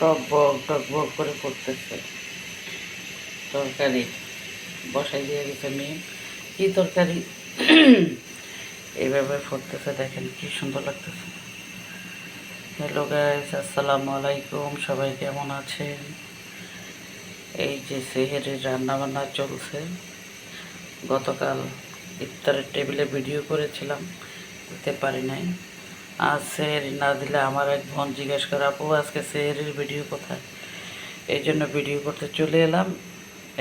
টক বক টক বক করে করতেছে। তরকারি বসাই দিয়ে গেছে মেয়ে। কি তরকারি? এইভাবে ফুটতেছে, দেখেন কি সুন্দর লাগতেছে। হ্যালো গাইস আসসালামু আলাইকুম, সবাই কেমন আছেন? এই যে সেহেরের রান্না বান্না চলছে। গতকাল ইফতারের টেবিলে ভিডিও করেছিলাম, দিতে পারি নাই। আজ সেহেরি না দিলে আমার এক বোন জিজ্ঞেস করে, আপু, আজকে সেহেরির ভিডিও কোথায়? এই জন্য ভিডিও করতে চলে এলাম।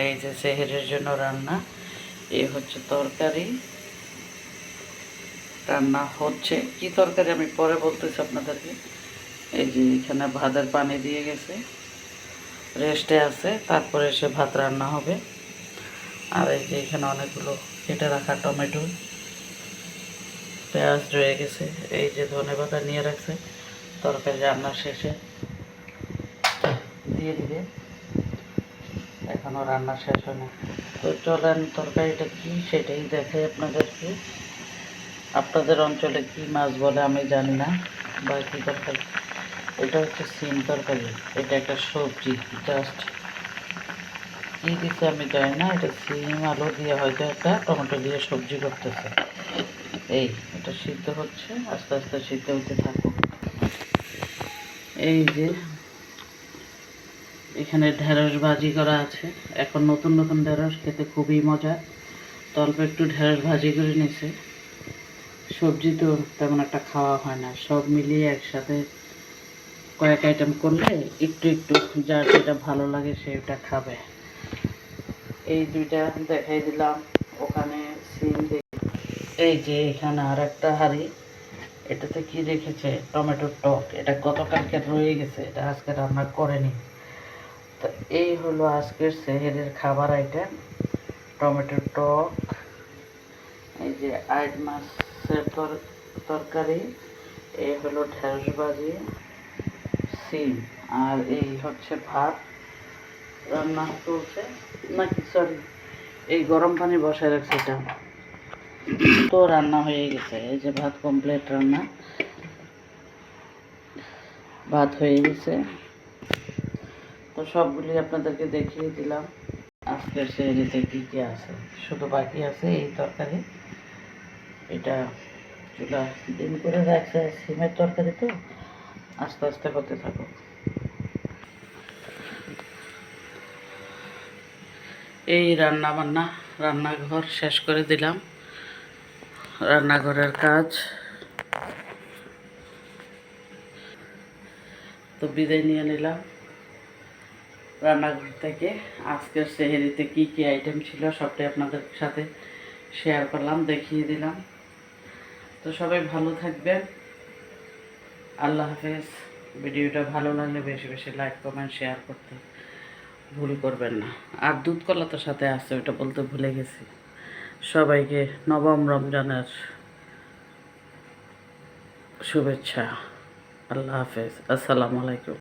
এই যে সেহেরের জন্য রান্না এই হচ্ছে তরকারি। রান্না হচ্ছে। কি তরকারি আমি পরে বলতেছি আপনাদেরকে? এই যে এখানে ভাতের পানি দিয়ে গেছে। রেস্টে আছে, তারপরে এসে ভাত রান্না হবে। আর এই যে এখানে অনেকগুলো কেটে রাখা টমেটো। পেঁয়াজ রয়ে গেছে, এই যে ধনে পাতা নিয়ে রাখছে, তরকারি রান্না শেষে। দিয়ে দিবে। এখনও রান্না শেষ হয় না তো চলেন, তরকারিটা কি সেটাই দেখে আপনাদেরকে। আপনাদের অঞ্চলে কি মাছ বলে আমি জানি না বা কী তরকারি। এটা হচ্ছে সিম তরকারি, এটা একটা সবজি, জাস্ট। কী দিচ্ছে আমি জানি না, এটা সিম, আলু দিয়ে হয়তো একটা টমেটো দিয়ে সবজি করতেছে। এই এটা সিদ্ধ হচ্ছে? আস্তে আস্তে সিদ্ধ হতে থাকুক। এই যে, এখানে ঢেঁড়স ভাজি করা আছে। এখন নতুন নতুন ঢেঁড়স খেতে খুবই মজা। তো অল্প একটু ঢেঁড়স ভাজি করে নিছে। সবজি তো তেমন একটা খাওয়া হয় না। সব মিলিয়ে একসাথে কয়েক আইটেম করলে একটু একটু যার যেটা ভালো লাগে সেটা খাবে। এই দুইটা দেখাই দিলাম। ওখানে সিম এই যে এখানে আর একটা হাঁড়ি, এটাতে কি রেখেছে? টমেটোর টক। এটা গতকালকে রয়ে গেছে, এটা আজকে রান্না করেনি। তো এই হলো আজকের সেহেরের খাবার আইটেম টমেটোর টক। এই যে আট মাছের তর- তরকারি, এই হলো ঢেঁড়স সিম। আর এই হচ্ছে ভাত। রান্না চলছে? নাকি সরি এই গরম পানি বসায় রাখছে এটা। তো রান্না হয়ে গেছে, এই যে ভাত কমপ্লিট রান্না। ভাত হয়ে গেছে। তো সবগুলি আপনাদেরকে দেখিয়ে দিলাম। আজকে সেরিতে কী কী আছে? শুধু বাকি আছে এই তরকারি। এটা চুলা দিন করে রাখছে, সিমের তরকারি তো। আস্তে আস্তে করতে থাকো এই রান্না বান্না রান্নাঘর শেষ করে দিলাম। রান্নাঘরের কাজ। তো বিদায় নিয়ে নিলাম। রান্নাঘর থেকে আজকের সেহেরিতে কি কি আইটেম ছিল সবটাই আপনাদের সাথে শেয়ার করলাম, দেখিয়ে দিলাম। তো সবাই ভালো থাকবেন। আল্লাহ হাফেজ। ভিডিওটা ভালো লাগলে বেশি বেশি লাইক কমেন্ট শেয়ার করতে ভুল করবেন না। আর দুধ কলা তো সাথে আছে, ওটা বলতে ভুলে গেছি। সবাইকে নবম রমজানের শুভেচ্ছা। আল্লাহ হাফেজ। আসসালামু আলাইকুম।